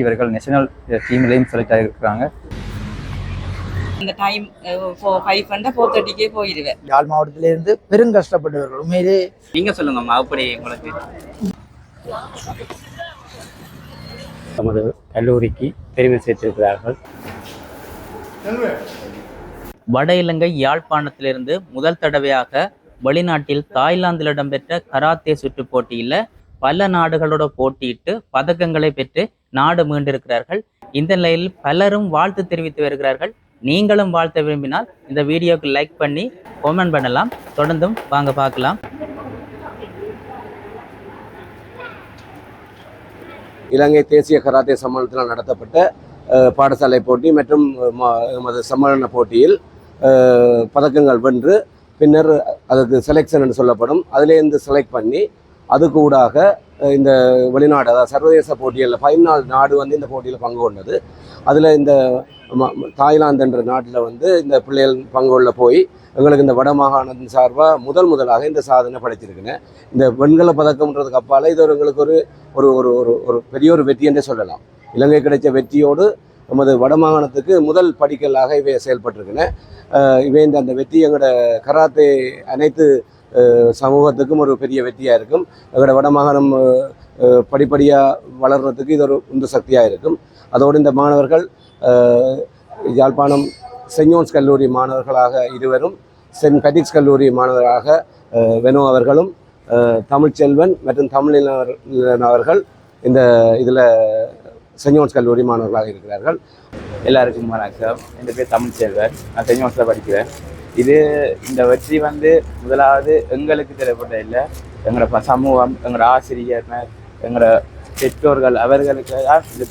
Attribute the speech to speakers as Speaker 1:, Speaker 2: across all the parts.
Speaker 1: இவர்கள் national டீம்லேயும் select ஆகியிருக்கிறாங்க.
Speaker 2: அந்த டைம் ஃபைவ் பண்ண ஃபோர் தேர்ட்டிக்கே போயிடுவேன்
Speaker 3: யாழ் மாவட்டத்திலிருந்து பெரும் கஷ்டப்பட்டவர்கள். உண்மையிலே
Speaker 4: நீங்க சொல்லுங்கம்மா அப்படி உங்களுக்கு?
Speaker 5: தமது கல்லூரிக்கு பெருமை சேர்த்திருக்கிறார்கள்.
Speaker 4: வட இலங்கை யாழ்ப்பாணத்திலிருந்து முதல் தடவையாக வெளிநாட்டில் தாய்லாந்தில் இடம்பெற்ற கராத்தே சுற்று போட்டியில் பல நாடுகளோட போட்டியிட்டு பதக்கங்களை பெற்று நாடு மீண்டிருக்கிறார்கள். இந்த நிலையில் பலரும் வாழ்த்து தெரிவித்து வருகிறார்கள். நீங்களும் வாழ்த்த விரும்பினால் இந்த வீடியோக்கு லைக் பண்ணி கமெண்ட் பண்ணலாம். தொடர்ந்தும் வாங்க பார்க்கலாம்.
Speaker 6: இலங்கை தேசிய கராத்தே சம்மேளனத்தில் நடத்தப்பட்ட பாடசாலை போட்டி மற்றும் எமது சம்மேளன போட்டியில் பதக்கங்கள் வென்று பின்னர் அதுக்கு செலெக்ஷன் என்று சொல்லப்படும். அதிலேருந்து செலக்ட் பண்ணி அதுக்கு ஊடாக இந்த வெளிநாடு அதாவது சர்வதேச போட்டிகளில் பதினாலு நாள் நாடு வந்து இந்த போட்டியில் பங்கு கொண்டது. அதில் இந்த ம- தாய்லாந்து என்ற நாட்டில் வந்து இந்த பிள்ளைகள் பங்கு கொள்ள போய் எங்களுக்கு இந்த வட மாகாணத்தின் சார்பாக முதல் முதலாக இந்த சாதனை படைச்சிருக்கிறேன் இந்த வெண்கல பதக்கம்ன்றதுக்கு அப்பால் இது ஒரு எங்களுக்கு ஒரு ஒரு ஒரு ஒரு ஒரு பெரிய ஒரு வெற்றி என்றே சொல்லலாம். இலங்கை கிடைச்ச வெற்றியோடு நமது வடமாகாணத்துக்கு முதல் படிக்கலாக இவை செயல்பட்டிருக்கின இவை இந்த அந்த வெற்றி எங்களோட கராத்தே அனைத்து சமூகத்துக்கும் ஒரு பெரிய வெற்றியாக இருக்கும். எங்களோட வடமாகாணம் படிப்படியாக வளர்றதுக்கு இது ஒரு உந்து சக்தியாக இருக்கும். அதோடு இந்த மாணவர்கள் யாழ்ப்பாணம் செஞ்சோன்ஸ் கல்லூரி மாணவர்களாக இருவரும் சென்ட் பேட்டிக்ஸ் கல்லூரி மாணவராக அஹ், வெனோ அவர்களும் தமிழ்ச்செல்வன் மற்றும் தமிழின் அவர்கள் இந்த இதில் செஞ்சோன்ஸ் கல்லூரி மாணவர்களாக இருக்கிறார்கள்.
Speaker 1: எல்லாருக்கும் வணக்கம். என் பேர் தமிழ்ச்செல்வன் நான் செஞ்சோன்ஸில் படிக்கிறேன். இது இந்த வெற்றி வந்து முதலாவது எங்களுக்கு தேவைப்பட்ட இல்லை. எங்களோட ப- சமூகம் எங்களோட ஆசிரியர்கள் எங்களோட பெற்றோர்கள் அவர்களுக்கு தான் இது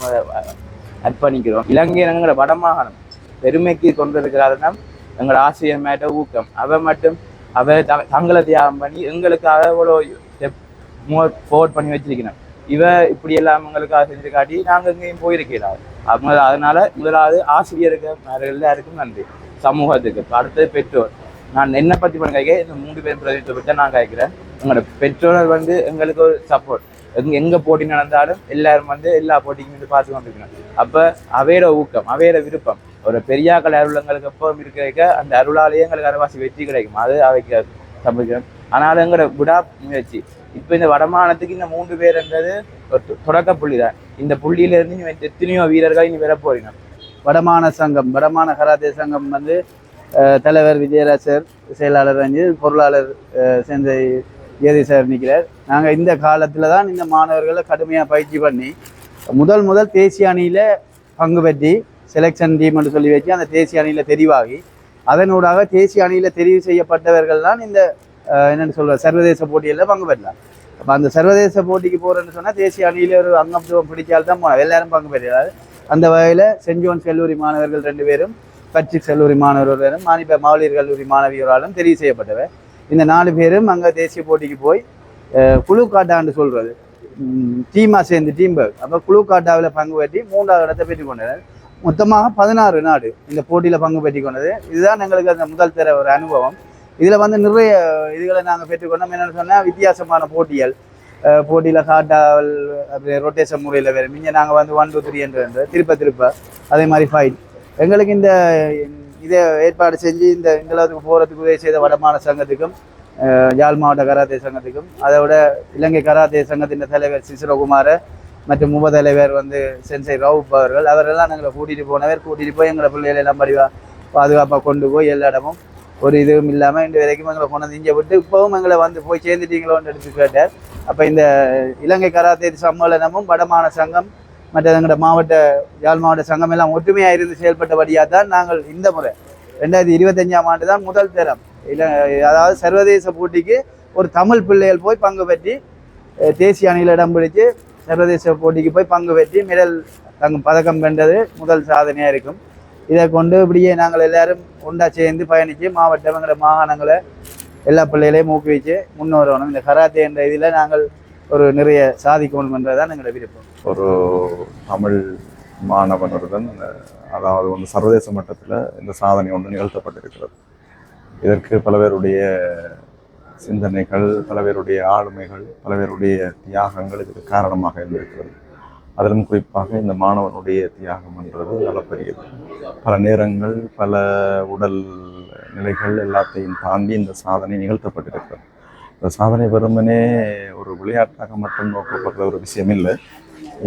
Speaker 1: அர்ப்பணிக்கிறோம். இலங்கை எங்களோட வடமாகாணம் பெருமைக்கு கொண்டிருக்கிறாருன்னா எங்களோட ஆசிரியர் மேட்ட ஊக்கம். அவ மட்டும் அவ தங்களை தியாகம் பண்ணி எங்களுக்காக எவ்வளோ மூவ் ஃபோர்ட் பண்ணி வச்சிருக்கணும். இவ இப்படி எல்லாம் எங்களுக்காக செஞ்சு காட்டி நாங்கள் எங்கேயும் போயிருக்கிறார் அவங்க அதனால முதலாவது ஆசிரியருக்கு எல்லாருக்கும் நன்றி. சமூகத்துக்கு. அடுத்தது பெற்றோர். நான் என்ன பத்தி பண்ண கேட்க இந்த மூணு பேர் பிரதிநிதித்துவத்தை பற்றி நான் கேட்கிறேன். எங்களோட பெற்றோர்கள் வந்து எங்களுக்கு ஒரு சப்போர்ட் எங்க எங்க போட்டி நடந்தாலும் எல்லாரும் வந்து எல்லா போட்டிக்கும் வந்து பார்த்து கொண்டிருக்கணும். அப்ப அவையோட ஊக்கம் அவையோட விருப்பம் ஒரு பெரியாக்கள் அருள் எங்களுக்கு எப்பவும் இருக்க அந்த அருளாலேயே எங்களுக்கு அரைவாசி வெற்றி கிடைக்கும். அது அவைக்கு சமைக்கிறோம் ஆனாலும் எங்களோட விடா முயற்சி. இப்போ இந்த வடமானத்துக்கு இந்த மூன்று பேர்ன்றது ஒரு தொடக்க புள்ளி தான் இந்த புள்ளியில இருந்து இனி எத்தனையோ வீரர்கள் இனி வர போறீங்க
Speaker 7: வடமான சங்கம் வடமான கராத்தே சங்கம் வந்து தலைவர் விஜயராசர் செயலாளர் வந்து பொருளாளர் அஹ், செஞ்சை ஏதி சார் நிற்கிறார் நாங்கள் இந்த காலத்தில் தான் இந்த மாணவர்களை கடுமையாக பயிற்சி பண்ணி முதல் முதல் தேசிய அணியில் பங்கு பெற்றி செலெக்ஷன் டீம்னு சொல்லி வச்சு அந்த தேசிய அணியில் தெரிவாகி அதனூடாக தேசிய அணியில் தெரிவு செய்யப்பட்டவர்கள் தான் இந்த என்னென்னு சொல்கிற சர்வதேச போட்டியில் பங்கு பெறலாம் அப்போ அந்த சர்வதேச போட்டிக்கு போகிறேன்னு சொன்னால் தேசிய அணியில் ஒரு அங்கம் பிடிச்சால் தான் போனோம் எல்லாரும் பங்கு பெறுகிறார் அந்த வகையில் சென்ட் ஜோன்ஸ் கல்லூரி மாணவர்கள் ரெண்டு பேரும் பட்சிக் கல்லூரி மாணவர்களும் மாநில மகளிர் கல்லூரி மாணவியோராலும் தெரிவு செய்யப்பட்டவர் இந்த நாலு பேரும் அங்கே தேசிய போட்டிக்கு போய் குழு காட்டாண்டு சொல்கிறது டீமாக சேர்ந்து டீம் ஒர்க் அப்போ குழு காட்டாவில் பங்கு பெற்றி மூன்றாவது இடத்தை பெற்றுக் கொண்டனர். மொத்தமாக பதினாறு நாடு இந்த போட்டியில் பங்கு பெற்றுக் கொண்டது. இதுதான் எங்களுக்கு அந்த முதல் தர ஒரு அனுபவம். இதில் வந்து நிறைய இதுகளை நாங்கள் பெற்றுக்கொண்டோம் என்னென்னு சொன்னால் வித்தியாசமான போட்டிகள். போட்டியில் காட்டாவல் அப்படி ரொட்டேஷன் முறையில் வேறு. இங்கே நாங்கள் வந்து ஒன் டூ த்ரீ என்று திருப்ப திருப்ப. அதே மாதிரி ஃபைட் எங்களுக்கு இந்த இதை ஏற்பாடு செஞ்சு இந்த எங்களுக்கு போகிறதுக்கு உதவி செய்த வடமாநில சங்கத்துக்கும் யாழ் மாவட்ட கராத்தே சங்கத்துக்கும் அதை விட இலங்கை கராத்தே சங்கத்தின் தலைவர் சிசிரகுமார் மற்றும் உப தலைவர் வந்து சென்சை ரவுப் அவர்கள். அவரெல்லாம் எங்களை கூட்டிகிட்டு போனவர் கூட்டிகிட்டு போய் எங்களை பிள்ளைகளை எல்லாம் படிவா பாதுகாப்பாக கொண்டு போய் எல்லா இடமும் ஒரு இதுவும் இல்லாமல் இன்று வரைக்கும் எங்களை கொண்டு வந்து இங்கே விட்டு இப்போவும் எங்களை வந்து போய் சேர்ந்துட்டீங்களோன்னு எடுத்து கேட்டார். அப்போ இந்த இலங்கை கராத்தே சம்மேளனமும் வடமான சங்கம் மற்ற எங்களோட மாவட்ட யாழ் மாவட்ட சங்கம் எல்லாம் ஒற்றுமையாக இருந்து செயல்பட்டபடியாக தான் நாங்கள் இந்த முறை ரெண்டாயிரத்தி இருபத்தஞ்சாம் ஆண்டு தான் முதல் தரம். இல்லை அதாவது சர்வதேச போட்டிக்கு ஒரு தமிழ் பிள்ளைகள் போய் பங்கு பெற்றி தேசிய அணியில் இடம் பிடிச்சு சர்வதேச போட்டிக்கு போய் பங்கு பெற்றி மெடல் தங்க பதக்கம் வென்றது முதல் சாதனையாக இருக்கும். இதை கொண்டு இப்படியே நாங்கள் எல்லாரும் ஒன்றா சேர்ந்து பயணித்து மாவட்டம் எங்களோட மாகாணங்களை எல்லா பிள்ளைகளையும் ஊக்குவிச்சு முன்னேறணும் இந்த கராத்தே என்ற இதில் நாங்கள் ஒரு நிறைய சாதிக்கணும் என்றதான் எங்களோட விருப்பம்.
Speaker 8: ஒரு தமிழ் மாணவனுடன் அதாவது வந்து சர்வதேச மட்டத்தில் இந்த சாதனை ஒன்று நிகழ்த்தப்பட்டிருக்கிறது. இதற்கு பல பேருடைய சிந்தனைகள் பல பேருடைய ஆளுமைகள் பல பேருடைய தியாகங்கள் இதுக்கு காரணமாக இருந்திருக்கிறது. அதிலும் குறிப்பாக இந்த மாணவனுடைய தியாகம்ன்றது அளப்பரியது. பல நேரங்கள் பல உடல் நிலைகள் எல்லாத்தையும் தாண்டி இந்த சாதனை நிகழ்த்தப்பட்டிருக்கிறது. இந்த சாதனை வெறுமனே ஒரு விளையாட்டாக மட்டும் நோக்கப்படுற ஒரு விஷயம் இல்லை.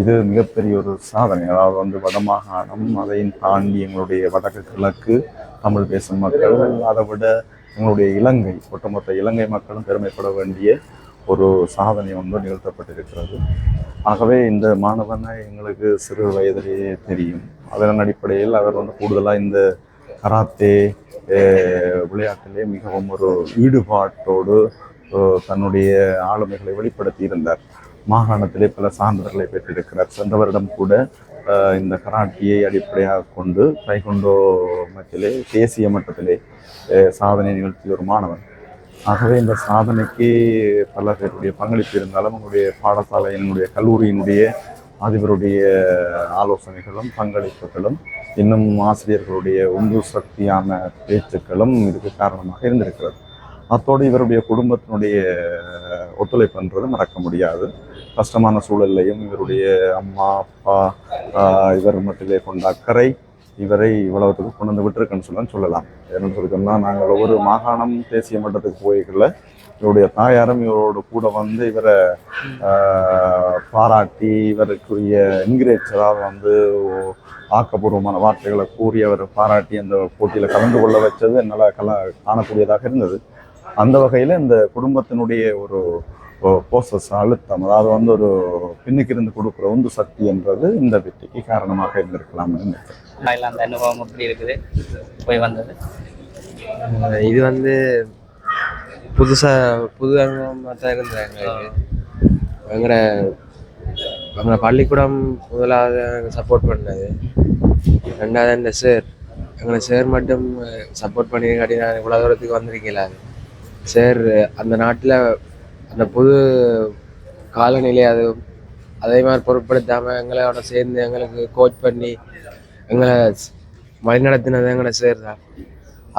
Speaker 8: இது மிகப்பெரிய ஒரு சாதனை. அதாவது வந்து வடமாகாணம் அதையும் தாண்டி எங்களுடைய வடக்கு கிழக்கு தமிழ் பேசும் மக்கள் அதை விட எங்களுடைய இலங்கை ஒட்டுமொத்த இலங்கை மக்களும் பெருமைப்பட வேண்டிய ஒரு சாதனை வந்து நிகழ்த்தப்பட்டிருக்கிறது. ஆகவே இந்த மாணவனை எங்களுக்கு சிறு வயதிலேயே தெரியும். அதன் அடிப்படையில் அவர் வந்து கூடுதலாக இந்த கராத்தே விளையாட்டிலே மிகவும் ஒரு ஈடுபாட்டோடு தன்னுடைய ஆளுமைகளை வெளிப்படுத்தி இருந்தார் மாகாணத்திலே பல சான்றிதழ்களை பெற்றிருக்கிறார். சென்ற வருடம் கூட இந்த கராட்டியை அடிப்படையாக கொண்டு தைகுண்டோ மட்டிலே தேசிய மட்டத்திலே சாதனை நிகழ்த்திய ஒரு மாணவன். ஆகவே இந்த சாதனைக்கு பல பேருடைய பங்களிப்பு இருந்தாலும் உங்களுடைய பாடசாலையினுடைய கல்லூரியினுடைய அதிபருடைய ஆலோசனைகளும் பங்களிப்புகளும் இன்னும் ஆசிரியர்களுடைய உந்து சக்தியான பேச்சுக்களும் இதுக்கு காரணமாக இருந்திருக்கிறது. அத்தோடு இவருடைய குடும்பத்தினுடைய ஒத்துழைப்புன்றது மறக்க முடியாது. கஷ்டமான சூழல்லையும் இவருடைய அம்மா அப்பா இவர் மட்டிலே கொண்ட அக்கறை இவரை இவ்வளவுக்கு கொண்டு வந்து விட்டுருக்குன்னு சொல்ல சொல்லலாம். என்ன சொல்லிக்கணும்னா நாங்கள் ஒவ்வொரு மாகாணம் தேசிய மட்டத்துக்கு போய்க்கல இவருடைய தாயாரும் இவரோட கூட வந்து இவரை பாராட்டி இவருக்குரிய என்கரேஜ் வந்து ஆக்கப்பூர்வமான வார்த்தைகளை கூறி அவர் பாராட்டி அந்த போட்டியில் கலந்து கொள்ள வச்சது என்னால் கல காணக்கூடியதாக இருந்தது. அந்த வகையில் இந்த குடும்பத்தினுடைய ஒரு போசஸ் அழுத்தம் அதாவது வந்து ஒரு பின்னுக்கு இருந்து கொடுக்குற உந்து சக்தி என்றது இந்த வெற்றிக்கு காரணமாக இருந்திருக்கலாம்
Speaker 4: தாய்லாந்து அந்த அனுபவம் எப்படி இருக்குது? போய் வந்தது?
Speaker 9: இது வந்து புதுசாக புது அனுபவமாக தான் இருந்தது எங்களுக்கு எங்களோட எங்களை பள்ளிக்கூடம் முதலாவது சப்போர்ட் பண்ணது. ரெண்டாவது இந்த சார் எங்களை சார் மட்டும் சப்போர்ட் பண்ணி காட்டி நான் இவ்வளோ தூரத்துக்கு வந்திருக்கல. சார் அந்த நாட்டில் அந்த புது காலநிலை அது அதே மாதிரி பொருட்படுத்தாமல் எங்களோட சேர்ந்து எங்களுக்கு கோச் பண்ணி எங்களை வழிநடத்தினது எங்களை சார் தான்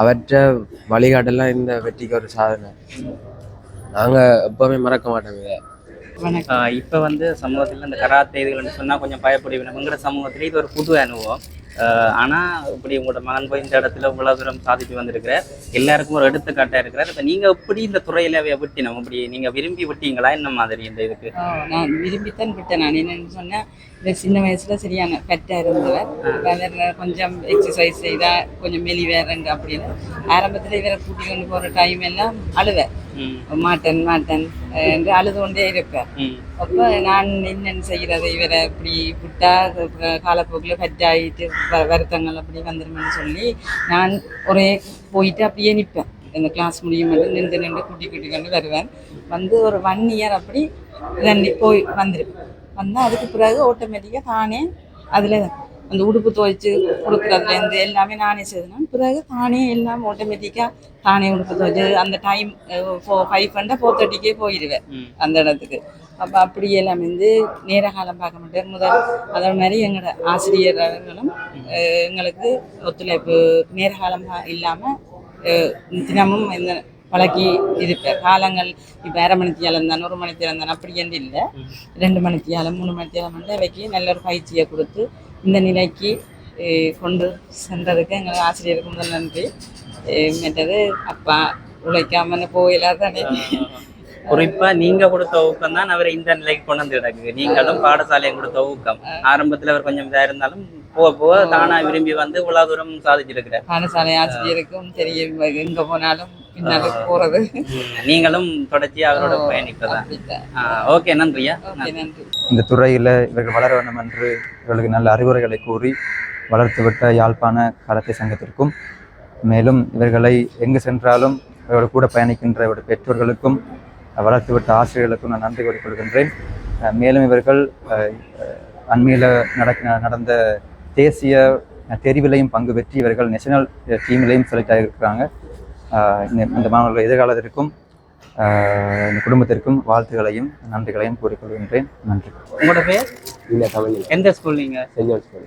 Speaker 9: அவற்றை வழிகாட்டெல்லாம் இந்த வெற்றிக்கு ஒரு சாதனை. நாங்கள் எப்பவுமே மறக்க மாட்டோம் இதை.
Speaker 4: இப்ப வந்து சமூகத்துல இந்த கராத்தே இதுகள்னு சொன்னா கொஞ்சம் பயப்படுவீங்க. சமூகத்துல இது ஒரு புது அனுபவம். ஆஹ் ஆனா இப்படி உங்களோட மகன் போய் இந்த இடத்துல இவ்வளோ தூரம் சாதித்து வந்திருக்கிறார். எல்லாருக்கும் ஒரு எடுத்துக்காட்டாக இருக்கிறார். இப்போ நீங்க எப்படி இந்த துறையில விட்டினோம் இப்படி நீங்க விரும்பி விட்டீங்களா? என்ன மாதிரி இந்த இதுக்கு?
Speaker 2: நான் விரும்பித்தான் விட்டேன். நான் என்னன்னு சொன்னேன் சின்ன வயசுல சரியான பெட்டா இருந்தவர். கொஞ்சம் எக்ஸசைஸ் செய்தா கொஞ்சம் மெலி வேறங்க அப்படின்னு. ஆரம்பத்துல இவரை கூட்டி கொண்டு போற டைம் எல்லாம் அழுவேன்.
Speaker 4: ம்,
Speaker 2: மாட்டன் மாட்டன் என்று அழுது கொண்டே இருப்பேன்.
Speaker 4: ம்,
Speaker 2: அப்போ நான் என்னென்னு செய்கிறது இவரை இப்படி விட்டா காலப்போக்கில் கட்டாயிட்டு வ- வருத்தங்கள் அப்படி வந்துருமென்னு சொல்லி நான் ஒரே போயிட்டு அப்படியே நிற்பேன் இந்த கிளாஸ் முடியும் நின்று நின்று கூட்டி கூட்டி கொண்டு வருவேன். வந்து ஒரு ஒன் இயர் அப்படி ரெண்டு போய் வந்துருப்பேன் வந்தால் அதுக்கு பிறகு ஆட்டோமேட்டிக்காக தானே அதில் அந்த உடுப்பு துவைச்சு கொடுக்குறதுலேருந்து எல்லாமே நானே செய்தேன் பிறகு தானே எல்லாம் ஆட்டோமேட்டிக்காக தானே உடுப்பு துவைச்சு அந்த time four five hundred four தேர்ட்டிக்கே போயிடுவேன். அந்த இடத்துக்கு. அப்போ அப்படி எல்லாம் வந்து நேர காலம் பார்க்க மாட்டேன். முதல் அதே மாதிரி எங்களோட ஆசிரியர்களும் எங்களுக்கு ஒத்துழைப்பு நேர காலம் இல்லாமல் தினமும் இந்த பழக்கி இருப்பேன் காலங்கள் இப்போ அரை மணித்தியாலம் தான் ஒரு மணித்தியாலம் தான் அப்படி என்று இல்லை. ரெண்டு மணித்தியாலம் மூணு மணித்தியாலம் வந்து அவைக்கு நல்ல ஒரு பயிற்சியை கொடுத்து இந்த நிலைக்கு கொண்டு சென்றதுக்கு எங்கள் ஆசிரியருக்கு முதல் நன்றி. மற்றது அப்பா உழைக்காம போயிடாதானே
Speaker 4: குறிப்பா நீங்க கொடுத்த ஊக்கம் தான் அவரை இந்த நிலைக்கு கொண்டு வந்து கிடக்குது நீங்களும் பாடசாலையும் கொடுத்த ஊக்கம். ஆரம்பத்துல அவர் கொஞ்சம் இதா இருந்தாலும் போக போக தானா விரும்பி வந்து இவ்வளவு தூரம் சாதிச்சிருக்கிறார்.
Speaker 2: பாடசாலை ஆசிரியருக்கும் தெரியும் எங்க போனாலும் போறது.
Speaker 4: நீங்களும் தொடர்ச்சியா அவரோட பயணிப்பதான். ஓகே நன்றியா?
Speaker 2: ஓகே நன்றி.
Speaker 10: இந்த துறையில் இவர்கள் வளர வேண்டும் என்று இவர்களுக்கு நல்ல அறிவுரைகளை கூறி வளர்த்துவிட்ட யாழ்ப்பாண கராத்தே சங்கத்திற்கும் மேலும் இவர்களை எங்கு சென்றாலும் இவரோட கூட பயணிக்கின்ற இவருடைய பெற்றோர்களுக்கும் வளர்த்துவிட்ட ஆசிரியர்களுக்கும் நான் நன்றி கூறிக்கொள்கின்றேன். அஹ் மேலும் இவர்கள் அண்மையில் நடக்க நடந்த தேசிய தெரிவிலையும் பங்கு பெற்றி இவர்கள் நேஷனல் டீமிலையும் செலக்ட் ஆகியிருக்கிறாங்க. இந்த இந்த மாணவர்கள் எதிர்காலத்திற்கும் இந்த குடும்பத்திற்கும் வாழ்த்துக்களையும் நன்றிகளையும் கூறிக்கொள்கின்றேன் நன்றி.
Speaker 4: உங்களோட பேர்?
Speaker 9: இந்த தமிழ்.
Speaker 4: எந்த ஸ்கூல் நீங்க?
Speaker 9: செஞ்சோம் ஸ்கூல்.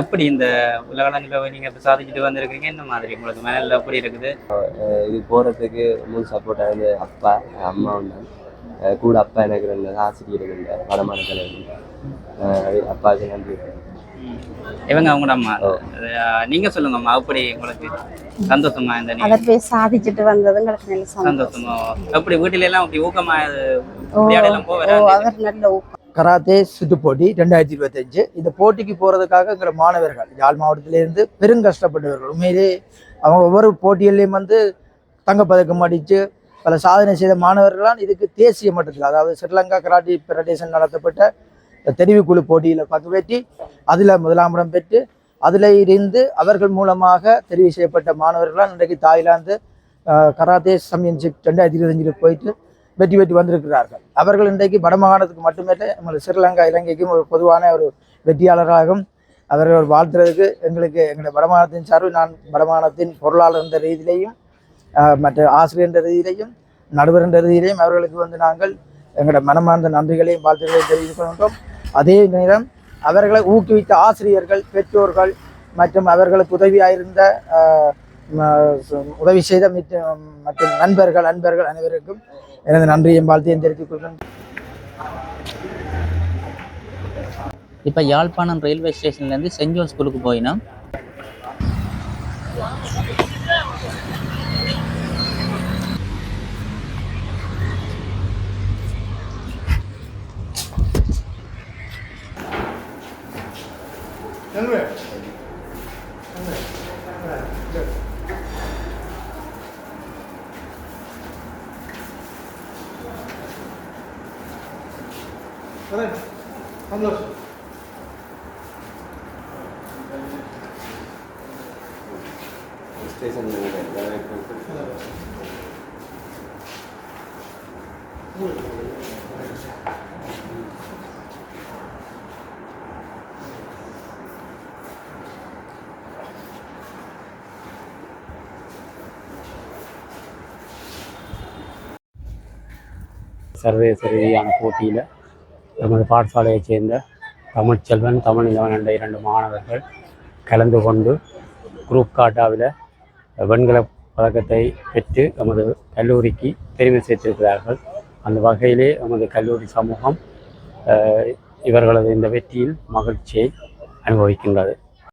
Speaker 4: எப்படி இந்த உலகளங்கில நீங்க இப்ப சாதிச்சுட்டு வந்திருக்கீங்க? என்ன மாதிரி உங்களுக்கு மனதில் எப்படி இருக்குது?
Speaker 9: இது போகிறதுக்கு முழு சப்போர்ட்டாக இருந்து அப்பா அம்மா கூட அப்பா எனக்கு ரெண்டு ஆசிரியர் தலைவர்
Speaker 5: அஹ் அப்பாவுக்கு நன்றி
Speaker 4: இவங்க அவங்களோட அம்மா. நீங்க சொல்லுங்க அம்மா அப்படி உங்களுக்கு சந்தோஷமா இந்த
Speaker 11: அவர் போய் சாதிச்சுட்டு வந்தது எங்களுக்கு நல்ல சந்தோஷம்.
Speaker 4: எப்படி வீட்டுல எல்லாம் அப்படி ஊக்கமா
Speaker 11: அவர் நல்ல ஊக்கம்.
Speaker 3: கராத்தே சுற்று போட்டி ரெண்டாயிரத்தி இருபத்தஞ்சு. இந்த போட்டிக்கு போகிறதுக்காக எங்கள் மாணவர்கள் யாழ் மாவட்டத்திலேருந்து பெரும் கஷ்டப்பட்டவர்கள். உண்மையிலே அவங்க ஒவ்வொரு போட்டியிலையும் வந்து தங்கப்பதக்கம் அடித்து பல சாதனை செய்த மாணவர்களால் இதுக்கு தேசிய மட்டத்தில் அதாவது ஸ்ரீலங்கா கராட்டி ஃபெடரேஷன் நடத்தப்பட்ட தெரிவுக்குழு போட்டியில் பங்கு பெற்றி அதில் முதலாம் இடம் பெற்று அதில் இருந்து அவர்கள் மூலமாக தெரிவு செய்யப்பட்ட மாணவர்களால் இன்றைக்கு தாய்லாந்து கராத்தே சாம்பியன்ஷிப் ரெண்டாயிரத்தி இருபத்தஞ்சில் போயிட்டு வெற்றி பெற்று வந்திருக்கிறார்கள். அவர்கள் இன்றைக்கு வடமாகாணத்துக்கு மட்டுமே நம்மளது ஸ்ரீலங்கா இலங்கைக்கும் ஒரு பொதுவான ஒரு வெற்றியாளராகவும் அவர்கள் வாழ்த்துறதுக்கு எங்களுக்கு எங்களுடைய வடமாகாணத்தின் சார்பில் நான் வடமாகாணத்தின் பொருளாளர் என்ற ரீதியிலையும் மற்ற ஆசிரியர் என்ற ரீதியிலையும் நடுவர் என்ற ரீதியிலையும் அவர்களுக்கு வந்து நாங்கள் எங்களோட மனமார்ந்த நன்றிகளையும் வாழ்த்துக்களையும் தெரிவித்துக் கொள்கின்றோம். அதே நேரம் அவர்களை ஊக்குவித்த ஆசிரியர்கள் பெற்றோர்கள் மற்றும் அவர்களுக்கு உதவியாயிருந்த உதவி செய்த மற்றும் நண்பர்கள் அன்பர்கள் அனைவருக்கும் எனது நன்றியும் வாழ்த்தையும் தெரிவித்துக் கொள்கிறேன்.
Speaker 4: இப்போ யாழ்ப்பாணம் ரயில்வே ஸ்டேஷன்லேருந்து இருந்து ஸ்கூலுக்கு போயினோம்.
Speaker 5: சர்வதேச ரீதியான போட்டியில் நமது பாடசாலையைச் சேர்ந்த தமிழ்ச்செல்வன் தமிழ் இளவன் என்ற இரண்டு மாணவர்கள் கலந்து கொண்டு குரூப் காட்டாவில் வெண்கல பதக்கத்தை பெற்று நமது கல்லூரிக்கு பெருமை சேர்த்திருக்கிறார்கள் அந்த வகையிலே நமது கல்லூரி சமூகம் இவர்களது இந்த வெற்றியில் மகிழ்ச்சியை அனுபவிக்கின்றது.